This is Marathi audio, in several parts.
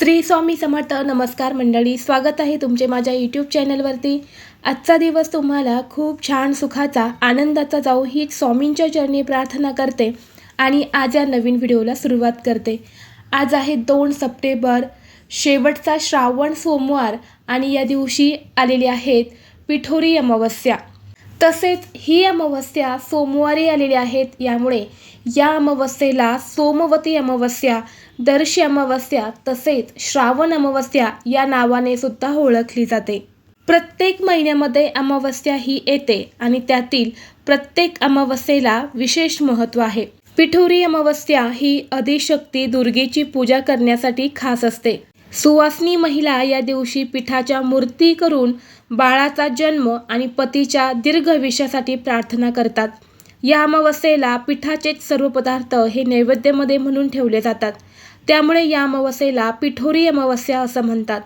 श्री स्वामी समर्थ नमस्कार मंडळी स्वागत आहे तुमचे माझ्या यूट्यूब चॅनलवरती आजचा दिवस तुम्हाला खूप छान सुखाचा आनंदाचा जाऊ ही स्वामींच्या चरणी प्रार्थना करते आणि आज या नवीन व्हिडिओला सुरुवात करते. आज आहे दोन सप्टेंबर शेवटचा श्रावण सोमवार आणि या दिवशी आलेली आहेत पिठोरी अमावस्या. तसेच ही अमावस्या सोमवारी आलेली आहेत यामुळे या अमावस्येला सोमवती अमावस्या दर्शी अमावस्या तसेच श्रावण अमावस्या या नावाने सुद्धा ओळखली जाते. प्रत्येक महिन्यामध्ये अमावस्या ही येते आणि त्यातील प्रत्येक अमावस्येला विशेष महत्त्व आहे. पिठोरी अमावस्या ही अधिशक्ती दुर्गेची पूजा करण्यासाठी खास असते. सुवासनी महिला या दिवशी पिठाच्या मूर्ती करून बाळाचा जन्म आणि पतीच्या दीर्घविषयासाठी प्रार्थना करतात. या अमावस्येला पिठाचेच सर्व पदार्थ हे नैवेद्यामध्ये म्हणून ठेवले जातात. त्यामुळे या अमावस्येला पिठोरी अमावस्या असं म्हणतात.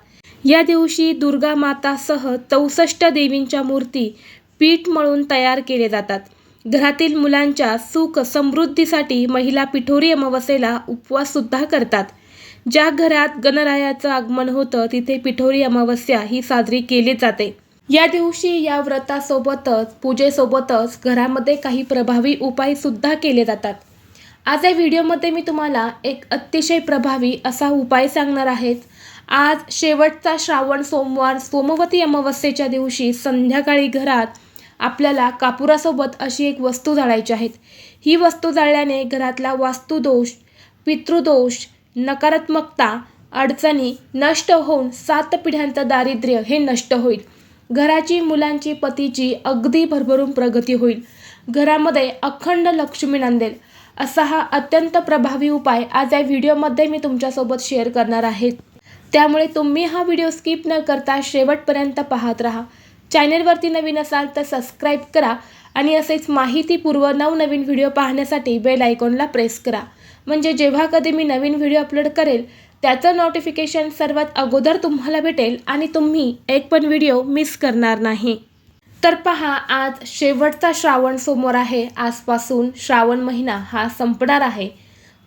या दिवशी दुर्गा मातासह चौसष्ट देवींच्या मूर्ती पीठ मळून तयार केले जातात. घरातील मुलांच्या सुख समृद्धीसाठी महिला पिठोरी अमावस्येला उपवाससुद्धा करतात. ज्या घरात गणरायाचं आगमन होतं तिथे पिठोरी अमावस्या ही साजरी केली जाते. या दिवशी या व्रतासोबतच पूजेसोबतच घरामध्ये काही प्रभावी उपायसुद्धा केले जातात. आज या व्हिडिओमध्ये मी तुम्हाला एक अतिशय प्रभावी असा उपाय सांगणार आहेत. आज शेवटचा श्रावण सोमवार सोमवती अमावस्येच्या दिवशी संध्याकाळी घरात आपल्याला कापुरासोबत अशी एक वस्तू जाळायची आहेत. ही वस्तू जाळल्याने घरातला वास्तुदोष पितृदोष नकारात्मकता अडचणी नष्ट होऊन सात पिढ्यांचं दारिद्र्य हे नष्ट होईल. घराची मुलांची पतीची अगदी भरभरून प्रगती होईल. घरामध्ये अखंड लक्ष्मी नांदेल असा हा अत्यंत प्रभावी उपाय आज या व्हिडिओमध्ये मी तुमच्यासोबत शेअर करणार आहे. त्यामुळे तुम्ही हा व्हिडिओ स्किप न करता शेवटपर्यंत पाहत राहा. चॅनेलवरती नवीन असाल तर सबस्क्राईब करा आणि असेच माहितीपूर्व नवनवीन व्हिडिओ पाहण्यासाठी बेल आयकॉनला प्रेस करा. म्हणजे जेव्हा कधी मी नवीन व्हिडिओ अपलोड करेल त्याचं नोटिफिकेशन सर्वात अगोदर तुम्हाला भेटेल आणि तुम्ही एक पण व्हिडिओ मिस करणार नाही. तर पहा आज शेवटचा श्रावण समोर आहे. आजपासून श्रावण महिना हा संपणार आहे.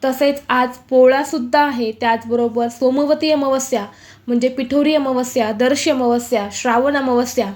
तसेच आज पोळासुद्धा आहे. त्याचबरोबर सोमवती अमावस्या म्हणजे पिठोरी अमावस्या दर्श अमावस्या श्रावण अमावस्या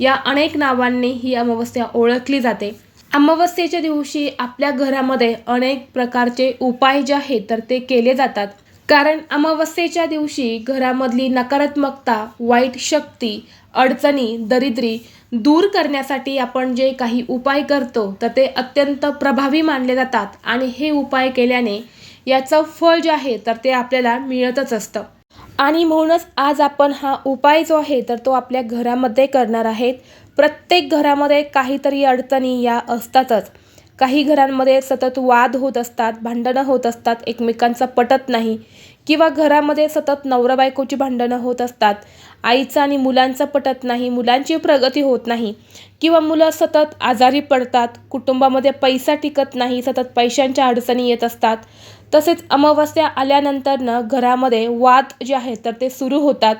या अनेक नावांनी ही अमावस्या ओळखली जाते. अमावस्येच्या दिवशी आपल्या घरामध्ये अनेक प्रकारचे उपाय जे आहेत तर ते केले जातात. कारण अमावस्येच्या दिवशी घरामधली नकारात्मकता वाईट शक्ती अडचणी दरिद्री दूर करण्यासाठी आपण जे काही उपाय करतो तर ते अत्यंत प्रभावी मानले जातात आणि हे उपाय केल्याने याचं फळ जे आहे तर ते आपल्याला मिळतच असतं. आणि म्हणूनच आज आपण हा उपाय जो आहे तर तो आपल्या घरामध्ये करणार आहेत. प्रत्येक घरामध्ये काहीतरी अडचणी या असतातच. काही घरांमध्ये सतत वाद होत असतात भांडणं होत असतात एकमेकांचा पटत नाही किंवा घरामध्ये सतत नवरा बायकोची भांडणं होत असतात. आईचं आणि मुलांचं पटत नाही मुलांची प्रगती होत नाही किंवा मुलं सतत आजारी पडतात कुटुंबामध्ये पैसा टिकत नाही सतत पैशांच्या अडचणी येत असतात. तसेच अमावस्या आल्यानंतरनं घरामध्ये वाद जे आहेत तर ते सुरू होतात.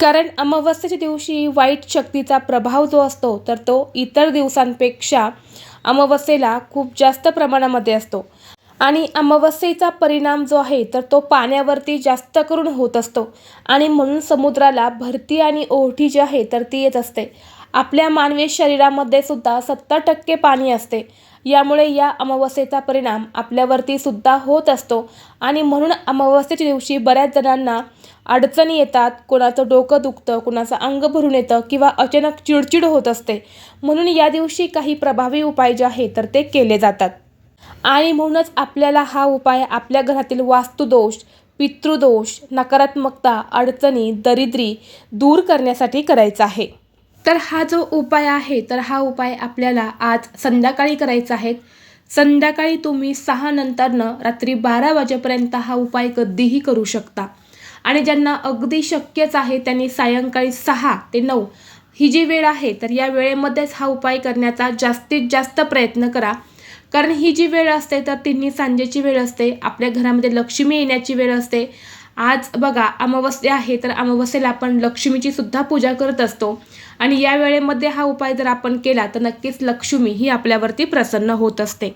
कारण अमावस्येच्या दिवशी वाईट शक्तीचा प्रभाव जो असतो तर तो इतर दिवसांपेक्षा अमावस्येला खूप जास्त प्रमाणामध्ये असतो. आणि अमावस्येचा परिणाम जो आहे तर तो पाण्यावरती जास्त करून होत असतो. आणि म्हणून समुद्राला भरती आणि ओहटी जी आहे तर ती येत असते. आपल्या मानवी शरीरामध्ये सुद्धा सत्तर टक्के पाणी असते. यामुळे या अमावस्येचा परिणाम आपल्यावरती सुद्धा होत असतो. आणि म्हणून अमावस्येच्या दिवशी बऱ्याच जणांना अडचणी येतात. कोणाचं डोकं दुखतं कोणाचं अंग भरून येतं किंवा अचानक चिडचिड होत असते. म्हणून या दिवशी काही प्रभावी उपाय जे आहे तर ते केले जातात. आणि म्हणूनच आपल्याला हा उपाय आपल्या घरातील वास्तुदोष पितृदोष नकारात्मकता अडचणी दरिद्री दूर करण्यासाठी करायचा आहे. तर हा जो उपाय आहे तर हा उपाय आपल्याला आज संध्याकाळी करायचा आहे. संध्याकाळी तुम्ही सहा नंतरनं रात्री बारा वाजेपर्यंत हा उपाय कधीही करू शकता. आणि ज्यांना अगदी शक्यच आहे त्यांनी सायंकाळी सहा ते नऊ ही जी वेळ आहे तर या वेळेमध्येच हा उपाय करण्याचा जास्तीत जास्त प्रयत्न करा. कारण ही जी वेळ असते तर तिन्ही सांजेची वेळ असते आपल्या घरामध्ये लक्ष्मी येण्याची वेळ असते आज बघा अमावस्या आहे तर अमावस्येला आपण लक्ष्मीची सुद्धा पूजा करत असतो. आणि या वेळेमध्ये हा उपाय जर आपण केला तर नक्कीच लक्ष्मी ही आपल्यावरती प्रसन्न होत असते.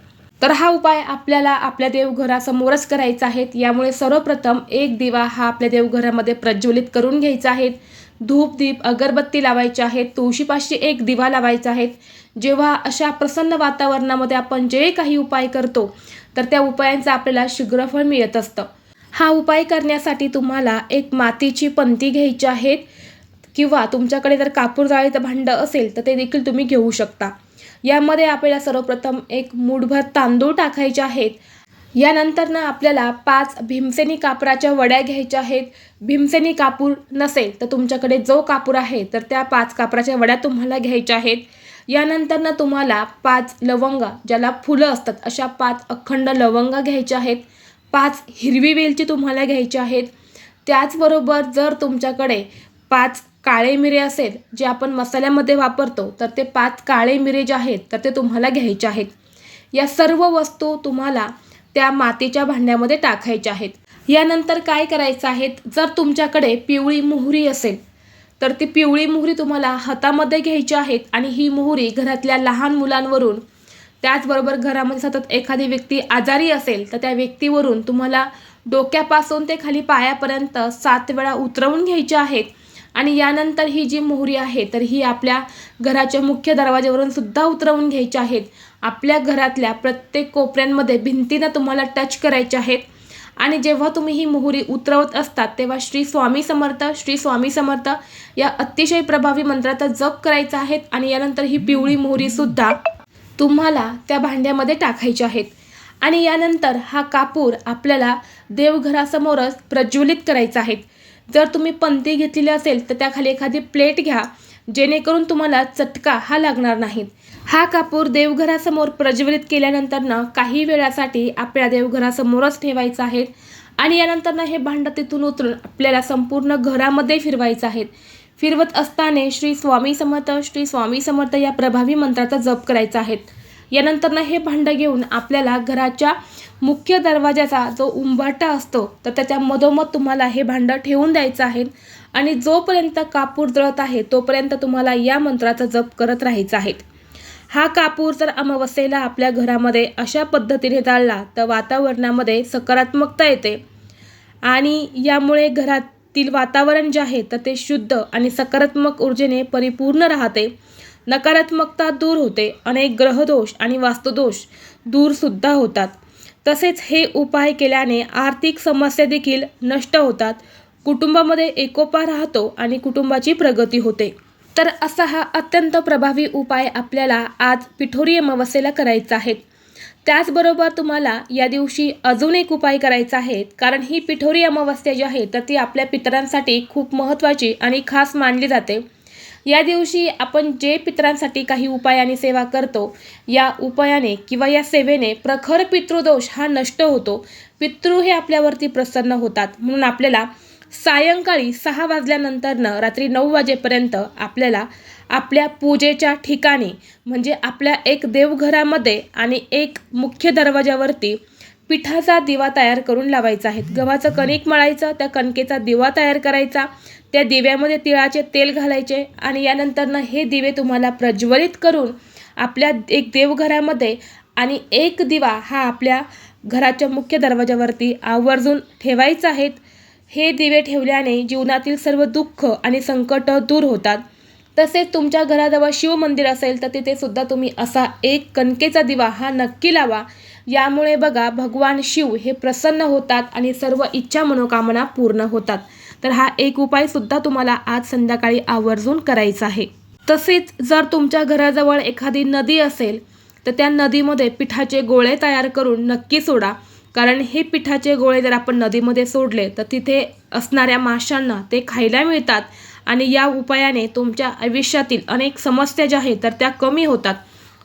तर हा उपाय आपल्याला आपल्या देवघरासमोरच करायचा आहे. यामुळे सर्वप्रथम एक दिवा हा आपल्या देवघरामध्ये प्रज्वलित करून घ्यायचा आहे. धूप दीप अगरबत्ती लावायची आहेत. तुळशीपाशी एक दिवा लावायचा आहे. जेव्हा अशा प्रसन्न वातावरणामध्ये आपण जे काही उपाय करतो तर त्या उपायांचं आपल्याला शीघ्रफळ मिळत असतं. हा उपाय करण्यासाठी तुम्हाला एक मातीची पंती घ्यायची आहेत किंवा तुमच्याकडे जर कापूर जाळीचं भांडं असेल तर ते देखील तुम्ही घेऊ शकता. यामध्ये आपल्याला सर्वप्रथम एक मूठभर तांदूळ टाकायचे आहेत. यानंतर ना आपल्याला पाच भीमसेनी कापराच्या वड्या घ्यायच्या आहेत. भीमसेनी कापूर नसेल तर तुमच्याकडे जो कापूर आहे तर त्या पाच कापराच्या वड्या तुम्हाला घ्यायच्या आहेत. यानंतर ना तुम्हाला पाच लवंगा ज्याला फुलं असतात अशा पाच अखंड लवंगा घ्यायच्या आहेत. पाच हिरवी वेलची तुम्हाला घ्यायची आहेत. त्याचबरोबर जर तुमच्याकडे पाच काळे मिरे असेल जे आपण मसाल्यामध्ये वापरतो तर ते पाच काळे मिरे जे आहेत तर ते तुम्हाला घ्यायचे आहेत. या सर्व वस्तू तुम्हाला त्या मातीच्या भांड्यामध्ये टाकायच्या आहेत. यानंतर काय करायचं आहे? जर तुमच्याकडे पिवळी मोहरी असेल तर ती पिवळी मोहरी तुम्हाला हातामध्ये घ्यायची आहेत आणि ही मोहरी घरातल्या लहान मुलांवरून त्याचबरोबर घरामध्ये सतत एखादी व्यक्ती आजारी असेल तर त्या व्यक्तीवरून तुम्हाला डोक्यापासून ते खाली पायापर्यंत सात वेळा उतरवून घ्यायच्या आहेत. आणि यानंतर ही जी मोहरी आहे तर ही आपल्या घराच्या मुख्य दरवाज्यावरून सुद्धा उतरवून घ्यायच्या आहेत. आपल्या घरातल्या प्रत्येक कोपऱ्यांमध्ये भिंतीनं तुम्हाला टच करायच्या आहेत. आणि जेव्हा तुम्ही ही मोहरी उतरवत असतात तेव्हा श्री स्वामी समर्थ श्री स्वामी समर्थ या अतिशय प्रभावी मंत्राचा जप करायचा आहे आणि यानंतर ही पिवळी मोहरीसुद्धा तुम्हाला त्या भांड्यामध्ये टाकायचे आहेत. आणि यानंतर हा कापूर आपल्याला देवघरासमोरच प्रज्वलित करायचा आहे. जर तुम्ही पंती घेतलेली असेल तर त्याखाली एखादी प्लेट घ्या जेणेकरून तुम्हाला चटका हा लागणार नाही. हा कापूर देवघरासमोर प्रज्वलित केल्यानंतरनं काही वेळासाठी आपल्या देवघरासमोरच ठेवायचा आहे. आणि यानंतरनं हे भांडं तिथून उतरून आपल्याला संपूर्ण घरामध्ये फिरवायचं आहे. फिरवत असताना श्री स्वामी समर्थ श्री स्वामी समर्थ या प्रभावी मंत्राचा जप करायचा आहे. यानंतरनं हे भांडं घेऊन आपल्याला घराच्या मुख्य दरवाजाचा जो उंबाटा असतो तर त्याच्या मधोमध तुम्हाला हे भांडं ठेवून द्यायचं आहे आणि जोपर्यंत कापूर जळत आहे तोपर्यंत तुम्हाला या मंत्राचा जप करत राहायचा आहे. हा कापूर जर अमावस्येला आपल्या घरामध्ये अशा पद्धतीने जाळला तर वातावरणामध्ये सकारात्मकता येते आणि यामुळे घरात तील वातावरण जे आहे तर ते शुद्ध आणि सकारात्मक ऊर्जेने परिपूर्ण राहते. नकारात्मकता दूर होते. अनेक ग्रहदोष आणि वास्तुदोष दूरसुद्धा होतात. तसेच हे उपाय केल्याने आर्थिक समस्या देखील नष्ट होतात. कुटुंबामध्ये एकोपा राहतो आणि कुटुंबाची प्रगती होते. तर असा हा अत्यंत प्रभावी उपाय आपल्याला आज पिठोरी अमावस्येला करायचा आहे. त्याचबरोबर तुम्हाला या दिवशी अजून एक उपाय करायचा आहे कारण ही पिठोरी अमावस्या जी आहे तर ती आपल्या पितरांसाठी खूप महत्त्वाची आणि खास मानली जाते. या दिवशी आपण जे पितरांसाठी काही उपाय आणि सेवा करतो या उपायाने किंवा या सेवेने प्रखर पितृदोष हा नष्ट होतो. पितृ हे आपल्यावरती प्रसन्न होतात म्हणून आपल्याला सायंकाळी सहा वाजल्यानंतरनं रात्री नऊ वाजेपर्यंत आपल्याला आपल्या पूजेच्या ठिकाणी म्हणजे आपल्या एक देवघरामध्ये आणि एक मुख्य दरवाजावरती पिठाचा दिवा तयार करून लावायचा आहे. गव्हाचं कणिक मळायचं त्या कणकेचा दिवा तयार करायचा त्या दिव्यामध्ये तिळाचे तेल घालायचे आणि यानंतरनं हे दिवे तुम्हाला प्रज्वलित करून आपल्या एक देवघरामध्ये आणि एक दिवा हा आपल्या घराच्या मुख्य दरवाजावरती आवर्जून ठेवायचा आहेत हे दिवे ठेवल्याने जीवनातील सर्व दुःख आणि संकट दूर होतात. तसेच तुमच्या घराजवळ शिवमंदिर असेल तर तिथे सुद्धा तुम्ही असा एक कणकेचा दिवा हा नक्की लावा. यामुळे बघा भगवान शिव हे प्रसन्न होतात आणि सर्व इच्छा मनोकामना पूर्ण होतात. तर हा एक उपायसुद्धा तुम्हाला आज संध्याकाळी आवर्जून करायचा आहे. तसेच जर तुमच्या घराजवळ एखादी नदी असेल तर त्या नदीमध्ये पिठाचे गोळे तयार करून नक्की सोडा. कारण हे पिठाचे गोळे जर आपण नदीमध्ये सोडले तर तिथे असणाऱ्या माशांना ते खायला मिळतात. आणि या उपायाने तुमच्या आयुष्यातील अनेक समस्या ज्या आहेत तर त्या कमी होतात.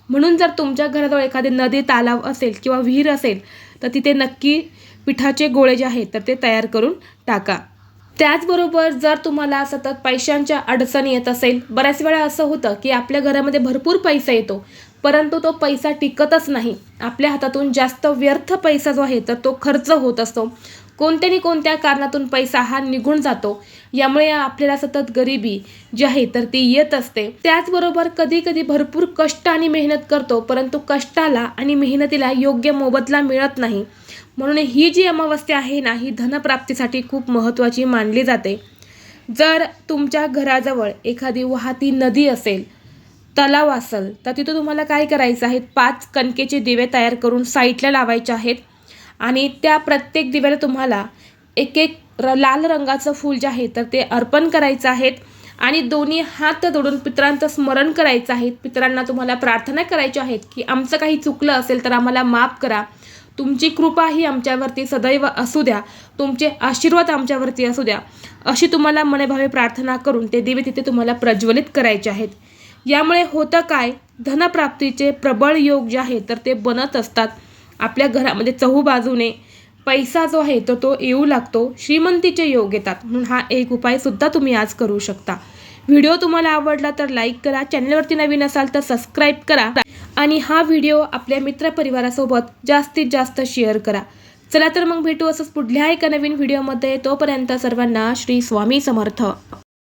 म्हणून जर तुमच्या घराजवळ एखादी नदी तालाव असेल किंवा विहीर असेल तर तिथे नक्की पिठाचे गोळे जे आहेत तर ते तयार करून टाका. त्याचबरोबर जर तुम्हाला सतत पैशांच्या अडचणी येत असेल बऱ्याच वेळा असं होतं की आपल्या घरामध्ये भरपूर पैसा येतो. परंतु तो पैसा टिकतच नाही. आपल्या हातातून जास्त व्यर्थ पैसा जो आहे तर तो खर्च होत असतो. कोणत्या ना कोणत्या कारणातून पैसा हा निघून जातो यामुळे आपल्याला सतत गरिबी जी आहे तर ती येत असते. त्याचबरोबर कधी कधी भरपूर कष्ट आणि मेहनत करतो परंतु कष्टाला आणि मेहनतीला योग्य मोबदला मिळत नाही. म्हणून ही जी अमावस्या आहे ना ही धनप्राप्तीसाठी खूप महत्त्वाची मानली जाते. जर तुमच्या घराजवळ एखादी वाहती नदी असेल तलाव असेल तर तिथं तुम्हाला काय करायचं आहे? पाच कणकेचे दिवे तयार करून साईडला लावायचे आहेत. आणि त्या प्रत्येक दिव्याला तुम्हाला एक एक र लाल रंगाचं फूल जे आहे तर ते अर्पण करायचं आहेत. आणि दोन्ही हात जोडून पितरांचं स्मरण करायचं आहे. पितरांना तुम्हाला प्रार्थना करायची आहेत की आमचं काही चुकलं असेल तर आम्हाला माफ करा. तुमची कृपा ही आमच्यावरती सदैव असू द्या. तुमचे आशीर्वाद आमच्यावरती असू द्या. अशी तुम्हाला मनेभावे प्रार्थना करून ते दिवे तिथे तुम्हाला प्रज्वलित करायचे आहेत. यामुळे होतं काय? धनप्राप्तीचे प्रबळ योग जे आहे तर ते बनत असतात. आपल्या घरामध्ये चहूबाजूने पैसा जो आहे तर तो येऊ लागतो. श्रीमंतीचे योग येतात. म्हणून हा एक उपायसुद्धा तुम्ही आज करू शकता. व्हिडिओ तुम्हाला आवडला तर लाईक करा. चॅनलवरती नवीन असाल तर सबस्क्राईब करा. आणि हा व्हिडिओ आपल्या मित्रपरिवारासोबत जास्तीत जास्त शेअर करा. चला तर मग भेटू असंच पुढल्या एका नवीन व्हिडिओमध्ये. तोपर्यंत सर्वांना श्री स्वामी समर्थ.